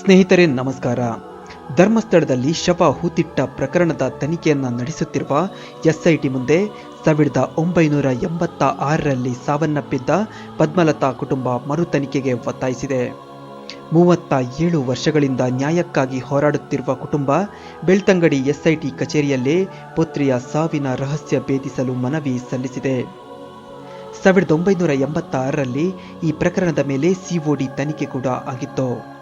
ಸ್ನೇಹಿತರೆ, ನಮಸ್ಕಾರ. ಧರ್ಮಸ್ಥಳದಲ್ಲಿ ಶವ ಹೂತಿಟ್ಟ ಪ್ರಕರಣದ ತನಿಖೆಯನ್ನು ನಡೆಸುತ್ತಿರುವ ಎಸ್ಐಟಿ ಮುಂದೆ ಸಾವಿರದ ಒಂಬೈನೂರ ಎಂಬತ್ತ ಆರರಲ್ಲಿ ಸಾವನ್ನಪ್ಪಿದ್ದ ಪದ್ಮಲತಾ ಕುಟುಂಬ ಮರು ತನಿಖೆಗೆ ಒತ್ತಾಯಿಸಿದೆ. ಮೂವತ್ತ ಏಳು ವರ್ಷಗಳಿಂದ ನ್ಯಾಯಕ್ಕಾಗಿ ಹೋರಾಡುತ್ತಿರುವ ಕುಟುಂಬ ಬೆಳ್ತಂಗಡಿ ಎಸ್ಐಟಿ ಕಚೇರಿಯಲ್ಲೇ ಪುತ್ರಿಯ ಸಾವಿನ ರಹಸ್ಯ ಭೇದಿಸಲು ಮನವಿ ಸಲ್ಲಿಸಿದೆ. ಸಾವಿರದ ಒಂಬೈನೂರ ಎಂಬತ್ತಾರರಲ್ಲಿ ಈ ಪ್ರಕರಣದ ಮೇಲೆ ಸಿಒಡಿ ತನಿಖೆ ಕೂಡ ಆಗಿತ್ತು.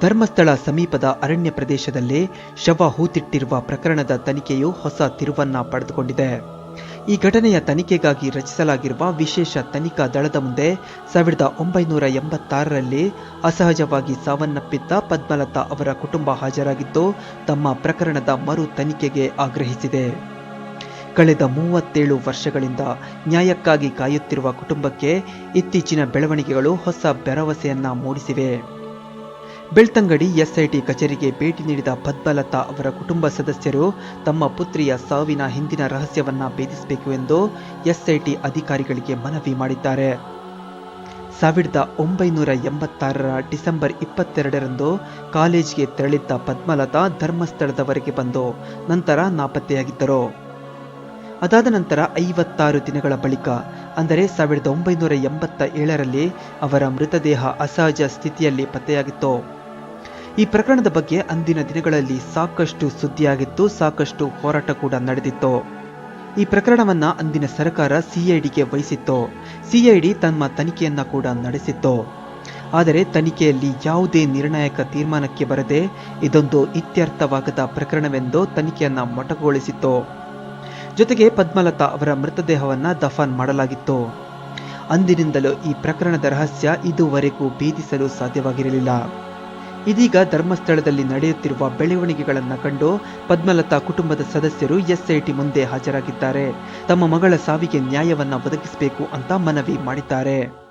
ಧರ್ಮಸ್ಥಳ ಸಮೀಪದ ಅರಣ್ಯ ಪ್ರದೇಶದಲ್ಲೇ ಶವ ಹೂತಿಟ್ಟಿರುವ ಪ್ರಕರಣದ ತನಿಖೆಯು ಹೊಸ ತಿರುವನ್ನ ಪಡೆದುಕೊಂಡಿದೆ. ಈ ಘಟನೆಯ ತನಿಖೆಗಾಗಿ ರಚಿಸಲಾಗಿರುವ ವಿಶೇಷ ತನಿಖಾ ದಳದ ಮುಂದೆ ಸಾವಿರದ ಒಂಬೈನೂರ ಎಂಬತ್ತಾರರಲ್ಲಿ ಅಸಹಜವಾಗಿ ಸಾವನ್ನಪ್ಪಿದ್ದ ಪದ್ಮಲತಾ ಅವರ ಕುಟುಂಬ ಹಾಜರಾಗಿದ್ದು, ತಮ್ಮ ಪ್ರಕರಣದ ಮರು ತನಿಖೆಗೆ ಆಗ್ರಹಿಸಿದೆ. ಕಳೆದ ಮೂವತ್ತೇಳು ವರ್ಷಗಳಿಂದ ನ್ಯಾಯಕ್ಕಾಗಿ ಕಾಯುತ್ತಿರುವ ಕುಟುಂಬಕ್ಕೆ ಇತ್ತೀಚಿನ ಬೆಳವಣಿಗೆಗಳು ಹೊಸ ಭರವಸೆಯನ್ನ ಮೂಡಿಸಿವೆ. ಬೆಳ್ತಂಗಡಿ ಎಸ್ಐಟಿ ಕಚೇರಿಗೆ ಭೇಟಿ ನೀಡಿದ ಪದ್ಮಲತಾ ಅವರ ಕುಟುಂಬ ಸದಸ್ಯರು ತಮ್ಮ ಪುತ್ರಿಯ ಸಾವಿನ ಹಿಂದಿನ ರಹಸ್ಯವನ್ನ ಭೇದಿಸಬೇಕು ಎಂದು ಎಸ್ಐಟಿ ಅಧಿಕಾರಿಗಳಿಗೆ ಮನವಿ ಮಾಡಿದ್ದಾರೆ. ಸಾವಿರದ ಒಂಬೈನೂರ ಎಂಬತ್ತಾರರ ಡಿಸೆಂಬರ್ ಇಪ್ಪತ್ತೆರಡರಂದು ಕಾಲೇಜಿಗೆ ತೆರಳಿದ್ದ ಪದ್ಮಲತಾ ಧರ್ಮಸ್ಥಳದವರೆಗೆ ಬಂದು ನಂತರ ನಾಪತ್ತೆಯಾಗಿದ್ದರು. ಅದಾದ ನಂತರ ಐವತ್ತಾರು ದಿನಗಳ ಬಳಿಕ, ಅಂದರೆ ಸಾವಿರದ ಒಂಬೈನೂರ ಎಂಬತ್ತ ಏಳರಲ್ಲಿ ಅವರ ಮೃತದೇಹ ಅಸಹಜ ಸ್ಥಿತಿಯಲ್ಲಿ ಪತ್ತೆಯಾಗಿತ್ತು. ಈ ಪ್ರಕರಣದ ಬಗ್ಗೆ ಅಂದಿನ ದಿನಗಳಲ್ಲಿ ಸಾಕಷ್ಟು ಸುದ್ದಿಯಾಗಿತ್ತು, ಸಾಕಷ್ಟು ಹೋರಾಟ ಕೂಡ ನಡೆದಿತ್ತು. ಈ ಪ್ರಕರಣವನ್ನ ಅಂದಿನ ಸರ್ಕಾರ ಸಿಐಡಿಗೆ ವಹಿಸಿತ್ತು. ಸಿಐಡಿ ತಮ್ಮ ತನಿಖೆಯನ್ನ ಕೂಡ ನಡೆಸಿತ್ತು. ಆದರೆ ತನಿಖೆಯಲ್ಲಿ ಯಾವುದೇ ನಿರ್ಣಾಯಕ ತೀರ್ಮಾನಕ್ಕೆ ಬರದೆ ಇದೊಂದು ಇತ್ಯರ್ಥವಾಗದ ಪ್ರಕರಣವೆಂದು ತನಿಖೆಯನ್ನ ಮೊಟಕುಗೊಳಿಸಿತ್ತು. ಜೊತೆಗೆ ಪದ್ಮಲತಾ ಅವರ ಮೃತದೇಹವನ್ನ ದಫನ್ ಮಾಡಲಾಗಿತ್ತು. ಅಂದಿನಿಂದಲೂ ಈ ಪ್ರಕರಣದ ರಹಸ್ಯ ಇದುವರೆಗೂ ಭೇದಿಸಲು ಸಾಧ್ಯವಾಗಿರಲಿಲ್ಲ. ಇದೀಗ ಧರ್ಮಸ್ಥಳದಲ್ಲಿ ನಡೆಯುತ್ತಿರುವ ಬೆಳವಣಿಗೆಗಳನ್ನು ಕಂಡು ಪದ್ಮಲತಾ ಕುಟುಂಬದ ಸದಸ್ಯರು ಎಸ್ಐಟಿ ಮುಂದೆ ಹಾಜರಾಗಿದ್ದಾರೆ. ತಮ್ಮ ಮಗಳ ಸಾವಿಗೆ ನ್ಯಾಯವನ್ನು ಒದಗಿಸಬೇಕು ಅಂತ ಮನವಿ ಮಾಡಿದ್ದಾರೆ.